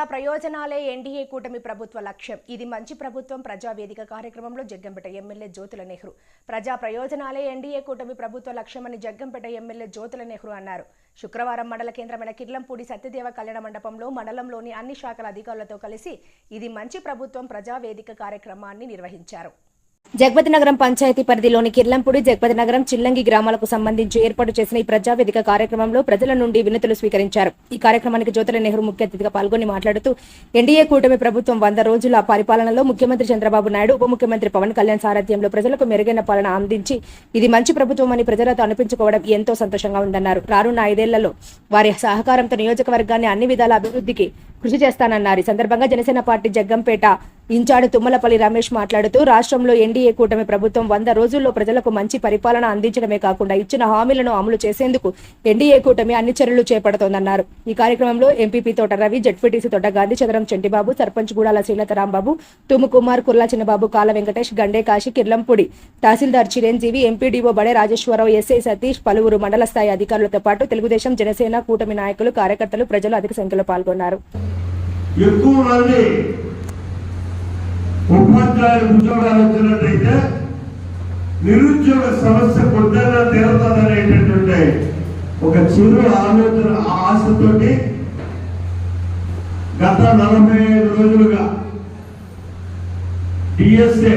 ప్రజా ప్రయోజనాలే ఎన్డీఏ కూటమి ప్రభుత్వ లక్ష్యం. ఇది మంచి ప్రభుత్వం. ప్రజావేదిక కార్యక్రమంలో జగ్గంపేట ఎమ్మెల్యే జ్యోతుల నెహ్రూ. ప్రజా ప్రయోజనాలే ఎన్డీఏ కూటమి ప్రభుత్వ లక్ష్యమని జగ్గంపేట ఎమ్మెల్యే జ్యోతుల నెహ్రూ అన్నారు. శుక్రవారం మండల కేంద్రమైన కిర్లంపూడి సత్యదేవ కళ్యాణ మండపంలో మండలంలోని అన్ని శాఖల అధికారులతో కలిసి ఇది మంచి ప్రభుత్వం ప్రజావేదిక కార్యక్రమాన్ని నిర్వహించారు. జగపతి నగరం పంచాయతీ పరిధిలోని కిర్లంపూడి జగపతి నగరం చిల్లంగి గ్రామాలకు సంబంధించి ఏర్పాటు చేసిన ఈ ప్రజావేదిక కార్యక్రమంలో ప్రజల నుండి వినతులు స్వీకరించారు. ఈ కార్యక్రమానికి జ్యోతుల నెహ్రూ ముఖ్య అతిథిగా పాల్గొని మాట్లాడుతూ ఎన్డీఏ కూటమి ప్రభుత్వం వంద రోజుల పరిపాలనలో ముఖ్యమంత్రి చంద్రబాబు నాయుడు ఉప ముఖ్యమంత్రి పవన్ కళ్యాణ్ సారథ్యంలో ప్రజలకు మెరుగైన పాలన అందించి ఇది మంచి ప్రభుత్వం అని ప్రజలతో అనిపించుకోవడం ఎంతో సంతోషంగా ఉందన్నారు. రానున్న ఐదేళ్ళలో వారి సహకారంతో నియోజకవర్గాన్ని అన్ని విధాల అభివృద్ధికి కృషి చేస్తానన్నారు. ఈ సందర్భంగా జనసేన పార్టీ జగ్గంపేట ఇన్ఛార్జ్ తుమ్మలపల్లి రమేష్ మాట్లాడుతూ రాష్ట్రంలో ఎన్డీఏ కూటమి ప్రభుత్వం వంద రోజుల్లో ప్రజలకు మంచి పరిపాలన అందించడమే కాకుండా ఇచ్చిన హామీలను అమలు చేసేందుకు ఎన్డీఏ కూటమి అన్ని చర్యలు చేపడుతోందన్నారు. ఈ కార్యక్రమంలో ఎంపీపీ తోట రవి జడ్పీటీసీ తోట గాంధీ చదరం చెంటిబాబు సర్పంచ్ గూడాల శ్రీలత రాంబాబు తుమ్ముకుమార్ కుర్లా చిన్నబాబు కాల వెంకటేష్ గండే కాశీ కిర్లంపూడి తహసీల్దార్ చిరంజీవి ఎంపీడీఓ బడే రాజేశ్వరరావు ఎస్ఐ సతీష్ పలువురు మండల స్థాయి అధికారులతో పాటు తెలుగుదేశం జనసేన కూటమి నాయకులు కార్యకర్తలు ప్రజలు అధిక సంఖ్యలో పాల్గొన్నారు. ఎక్కువ మంది ఉపాధ్యాయులు ఉద్యోగాలు వచ్చినట్టయితే నిరుద్యోగ సమస్య కొద్దిగా తీరుతుందనేటటువంటి ఒక చిరు ఆలోచన ఆశతోటి గత నలభై ఐదు రోజులుగా డిఎస్ఏ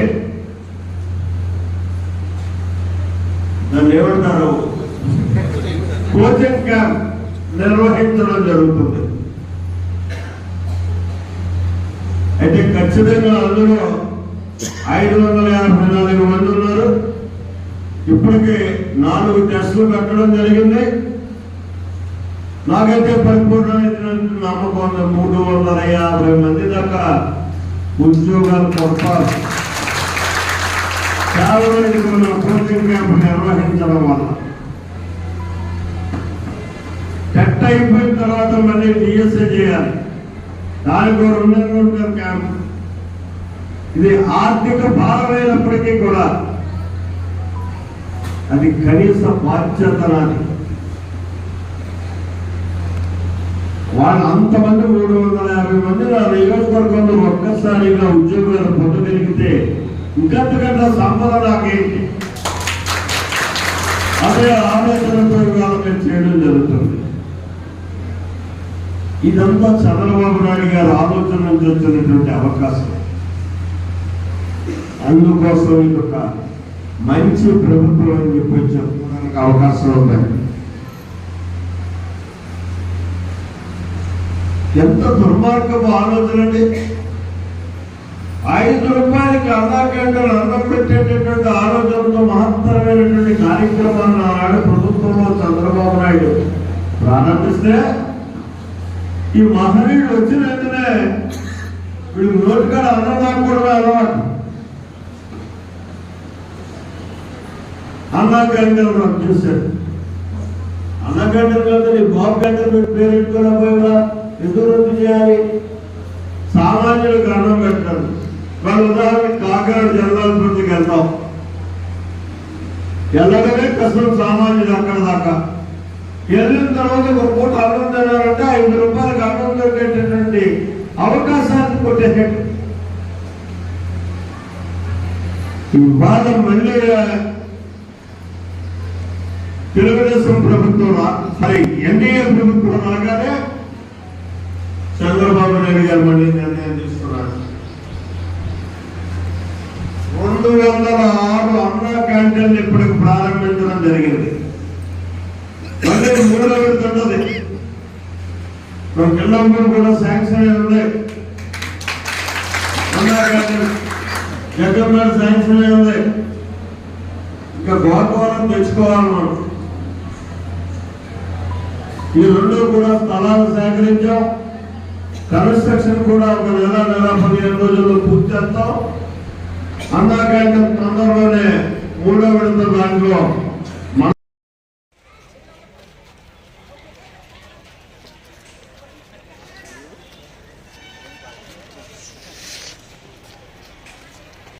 దాన్ని ఏమంటారు కోచింగ్ క్యాంప్ నిర్వహించడం జరుగుతుంది. ఖచ్చితంగా అందులో ఐదు వందల యాభై నాలుగు మంది ఉన్నారు. ఇప్పటికే నాలుగు టెస్టులు పెట్టడం జరిగింది. నాకైతే పరిపూర్ణమైనటువంటి నమ్మకం ఉంది మూడు వందల యాభై మంది దాకా ఉద్యోగాలు కొడతారు కేవలం ఇది మన కోచింగ్ క్యాంప్ నిర్వహించడం వల్ల. టెట్ అయిపోయిన తర్వాత మళ్ళీ డిఎస్ఏ చేయాలి. దానికి రెండు నెలలు క్యాంప్. ఇది ఆర్థిక భారమైనప్పటికీ కూడా అది కనీస బాధ్యత వాళ్ళు అంతమంది మూడు వందల యాభై మంది నా నియోజకవర్గంలో ఒక్కసారిగా ఉద్యోగాలు పొందగలిగితే ఇంకంతకంటే సంపద నాకేంటి? అదే ఆలోచనతో ఇవాళ మేము చేయడం జరుగుతుంది. ఇదంతా చంద్రబాబు నాయుడు గారు ఆలోచన నుంచి వచ్చినటువంటి అవకాశం. అందుకోసం ఇది ఒక మంచి ప్రభుత్వం అని చెప్పి చెప్పుకోవడానికి అవకాశం ఉంది. ఎంత దుర్మార్గపు ఆలోచన అండి. ఐదు రూపాయలకి అన్నాకంటే అన్నం పెట్టేటటువంటి ఆలోచనతో మహత్తరమైనటువంటి కార్యక్రమాన్ని ఆనాడు ప్రభుత్వంలో చంద్రబాబు నాయుడు ప్రారంభిస్తే ఈ మహనీయుడు వచ్చిన వెంటనే వీళ్ళు నోటికాడ అన్నం దాక్కోవడమే అలవాటు అన్నా క్యాంటీన్ రద్దు చేశాడు నీ బాబు క్యాంటీన్ పెట్టి పేరు పోయినా ఎందుకు రద్దు చేయాలి? సామాన్యులకు అన్నం పెట్టారు వాళ్ళ ఉదాహరణ కాకినాడ జనరాలపతికి వెళ్తాం. వెళ్ళగానే కష్టం సామాన్యుడు అక్కడ దాకా. వెళ్ళిన తర్వాత ఒక పూట అన్నం తినాలంటే ఐదు రూపాయలకు అన్నం దొరికేటటువంటి అవకాశాన్ని కొట్టేసాడు బాధ మళ్ళీ తెలుగుదేశం ప్రభుత్వం రా- ఎన్డీఏ ప్రభుత్వం రాగానే చంద్రబాబు నాయుడు గారు మళ్ళీ నిర్ణయం తీసుకున్నారు. రెండు వందల ఆరు అన్నా క్యాంటీన్లు ఇప్పటికి ప్రారంభించడం జరిగింది. మళ్ళీ మూడో విడుతున్నది మన కిల్లంపూర్ కూడా శాంక్షన్ అయి ఉంది అన్నా క్యాంటీన్ జగన్ శాంక్షన్ అయి ఉంది ఇంకా గోకవరం తెచ్చుకోవాలి మనం. ఈ రెండు కూడా స్థలాలు సేకరించాం. కన్స్ట్రక్షన్ కూడా ఒక నెల నెల పదిహేను రోజుల్లో పూర్తి చేస్తాం. అందాక తొందరలోనే మూడో విడత దాంట్లో